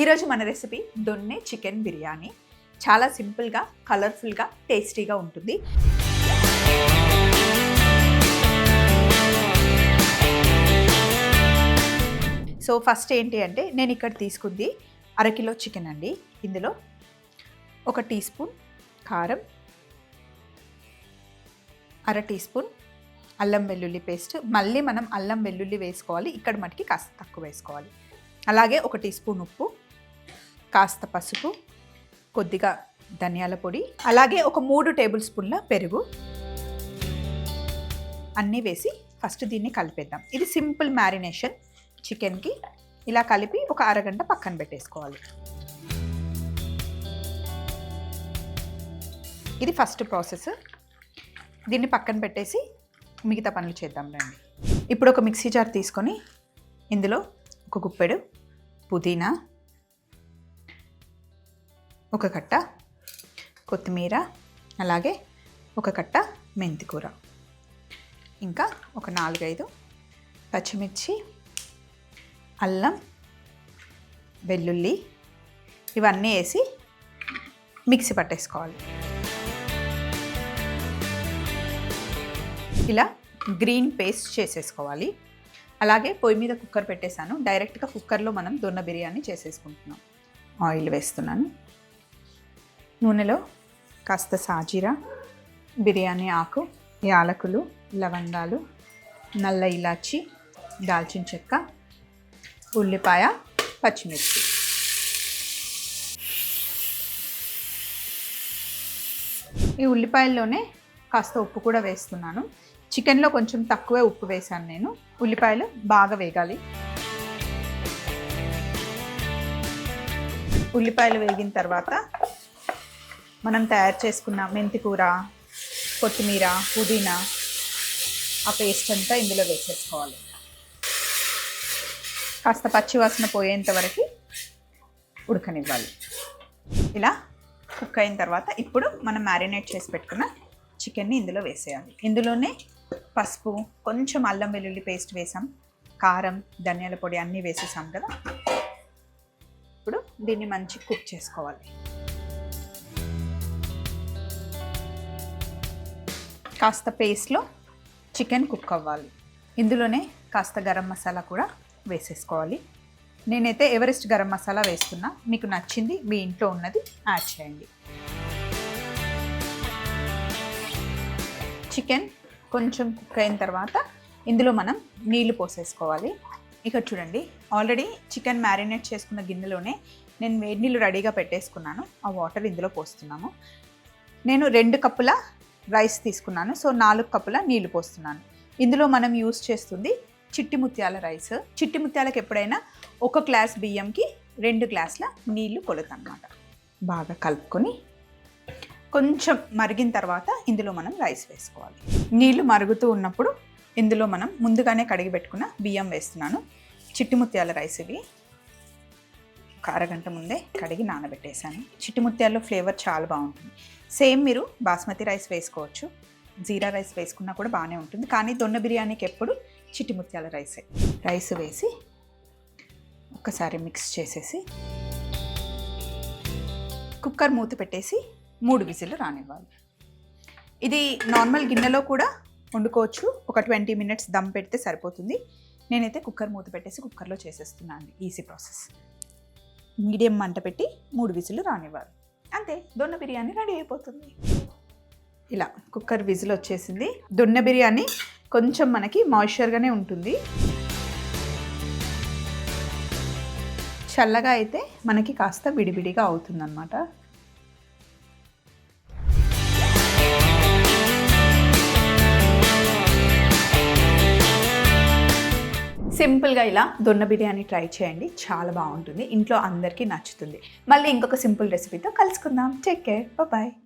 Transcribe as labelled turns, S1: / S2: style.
S1: ఈరోజు మన రెసిపీ దొన్నె చికెన్ బిర్యానీ. చాలా సింపుల్గా కలర్ఫుల్గా టేస్టీగా ఉంటుంది. సో ఫస్ట్ ఏంటి అంటే నేను ఇక్కడ తీసుకుంది అరకిలో చికెన్ అండి. ఇందులో ఒక టీ స్పూన్ కారం అర టీ స్పూన్ అల్లం వెల్లుల్లి పేస్ట్. మళ్ళీ మనం అల్లం వెల్లుల్లి వేసుకోవాలి. ఇక్కడ మటుకి కాస్త తక్కువ వేసుకోవాలి. అలాగే ఒక టీ స్పూన్ ఉప్పు కాస్త పసుపు కొద్దిగా ధనియాల పొడి అలాగే ఒక మూడు టేబుల్ స్పూన్ల పెరుగు. అన్నీ వేసి ఫస్ట్ దీన్ని కలిపేద్దాం. ఇది సింపుల్ మ్యారినేషన్ చికెన్కి. ఇలా కలిపి ఒక అరగంట పక్కన పెట్టేసుకోవాలి. ఇది ఫస్ట్ ప్రాసెస్. దీన్ని పక్కన పెట్టేసి మిగతా పనులు చేద్దాం రండి. ఇప్పుడు ఒక మిక్సీ జార్ తీసుకొని ఇందులో ఒక గుప్పెడు పుదీనా ఒక కట్ట కొత్తిమీర అలాగే ఒక కట్ట మెంతికూర ఇంకా ఒక నాలుగైదు పచ్చిమిర్చి అల్లం వెల్లుల్లి ఇవన్నీ వేసి మిక్సీ పట్టేసుకోవాలి. ఇలా గ్రీన్ పేస్ట్ చేసేసుకోవాలి. అలాగే పొయ్యి మీద కుక్కర్ పెట్టేశాను. డైరెక్ట్గా కుక్కర్లో మనం దొన్న బిర్యానీ చేసేసుకుంటున్నాం. ఆయిల్ వేస్తున్నాను. నూనెలో కాస్త సాజీరా బిర్యానీ ఆకు యాలకులు లవంగాలు నల్ల ఇలాచి దాల్చిన చెక్క ఉల్లిపాయ పచ్చిమిర్చి. ఈ ఉల్లిపాయల్లోనే కాస్త ఉప్పు కూడా వేస్తున్నాను. చికెన్లో కొంచెం తక్కువే ఉప్పు వేశాను నేను. ఉల్లిపాయలు బాగా వేగాలి. ఉల్లిపాయలు వేగిన తర్వాత మనం తయారు చేసుకున్న మెంతి కూర కొత్తిమీర పుదీనా ఆ పేస్ట్ అంతా ఇందులో వేసేసుకోవాలి. కాస్త పచ్చివాసన పోయేంత వరకు ఉడకనివ్వాలి. ఇలా కుక్ అయిన తర్వాత ఇప్పుడు మనం మ్యారినేట్ చేసి పెట్టుకున్న చికెన్ని ఇందులో వేసేయాలి. ఇందులోనే పసుపు కొంచెం అల్లం వెల్లుల్లి పేస్ట్ వేసాం. కారం ధనియాల పొడి అన్నీ వేసేసాం కదా. ఇప్పుడు దీన్ని మంచి కుక్ చేసుకోవాలి. కాస్త పేస్ట్లో చికెన్ కుక్ అవ్వాలి. ఇందులోనే కాస్త గరం మసాలా కూడా వేసేసుకోవాలి. నేనైతే ఎవరెస్ట్ గరం మసాలా వేస్తున్నా. మీకు నచ్చింది మీ ఇంట్లో ఉన్నది యాడ్ చేయండి. చికెన్ కొంచెం కుక్ అయిన తర్వాత ఇందులో మనం నీళ్ళు పోసేసుకోవాలి. ఇక చూడండి ఆల్రెడీ చికెన్ మ్యారినేట్ చేసుకున్న గిన్నెలోనే నేను వేడి నీళ్ళు రెడీగా పెట్టేసుకున్నాను. ఆ వాటర్ ఇందులో పోస్తున్నాము. నేను రెండు కప్పుల రైస్ తీసుకున్నాను. సో నాలుగు కప్పుల నీళ్ళు పోస్తున్నాను. ఇందులో మనం యూస్ చేస్తుంది చిట్టి ముత్యాల రైస్. చిట్టి ముత్యాలకు ఎప్పుడైనా ఒక గ్లాస్ బియ్యంకి రెండు గ్లాసుల నీళ్ళు కొలత అనమాట బాగా కలుపుకొని కొంచెం మరిగిన తర్వాత ఇందులో మనం రైస్ వేసుకోవాలి. నీళ్ళు మరుగుతూ ఉన్నప్పుడు ఇందులో మనం ముందుగానే కడిగి పెట్టుకున్న బియ్యం వేస్తున్నాను. చిట్టి ముత్యాల రైస్ ఇవి. ఒక అరగంట ముందే కడిగి నానబెట్టేశాను. చిట్టి ముత్యాల్లో ఫ్లేవర్ చాలా బాగుంటుంది. సేమ్ మీరు బాస్మతి రైస్ వేసుకోవచ్చు. జీరా రైస్ వేసుకున్నా కూడా బాగానే ఉంటుంది. కానీ దొన్న బిర్యానీకి ఎప్పుడు చిట్టి ముత్యాల రైసే. రైస్ వేసి ఒక్కసారి మిక్స్ చేసేసి కుక్కర్ మూత పెట్టేసి మూడు విజిల్లు రానివ్వాలి. ఇది నార్మల్ గిన్నెలో కూడా వండుకోవచ్చు. ఒక ట్వంటీ మినిట్స్ దమ్ పెడితే సరిపోతుంది. నేనైతే కుక్కర్ మూత పెట్టేసి కుక్కర్లో చేసేస్తున్నాను. Easy process. మీడియం మంట పెట్టి మూడు విజిల్లు రానివ్వాలి. అంతే దొన్న బిర్యానీ రెడీ అయిపోతుంది. ఇలా కుక్కర్ విజిల్ వచ్చేసింది. దొన్న బిర్యానీ కొంచెం మనకి మాయిశ్చర్గానే ఉంటుంది. చల్లగా అయితే మనకి కాస్త విడివిడిగా అవుతుందన్నమాట. సింపుల్గా ఇలా దొన్న బిర్యానీ ట్రై చేయండి. చాలా బాగుంటుంది. ఇంట్లో అందరికీ నచ్చుతుంది. మళ్ళీ ఇంకొక సింపుల్ రెసిపీతో కలుసుకుందాం. Take care bye